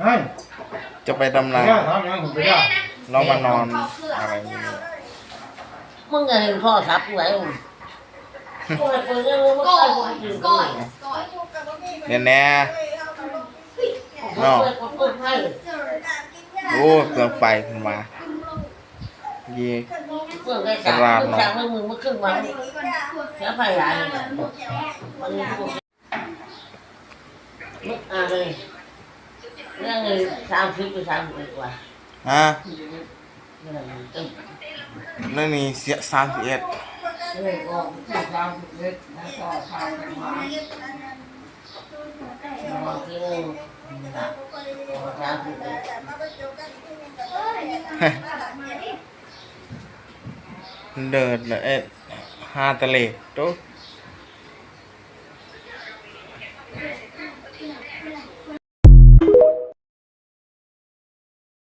เฮ้ยจะไปทำไปนาได้ทำยังผมไปได้เรามานอนอะไรอย่างเงี้ยมึงไงพ่อทับไว้มึงโอ้ยเปิดได้มึงไม่ก่อใช่คนนอื่นก่อนก่อนเนี่ยแน่เนาะเปิดให้โอ้เปลืองไฟขึ้นมาเย่เปิดได้สามมึงสั่งให้มึงมาขึ้นมาแค่ไฟหลายมันมึงอะไร เรื่องเงินสามสิบไปสามสิบกว่าอ่าเรื่องเงินตึ้งนั่นนี่เสียสามสิบเอ็ดเรื่องก็สามสิบเอ็ดแล้วก็สามสิบห้าบางทีก็สามสิบเอ็ดเดินละเอ็ดห้าตะเลกตุ๊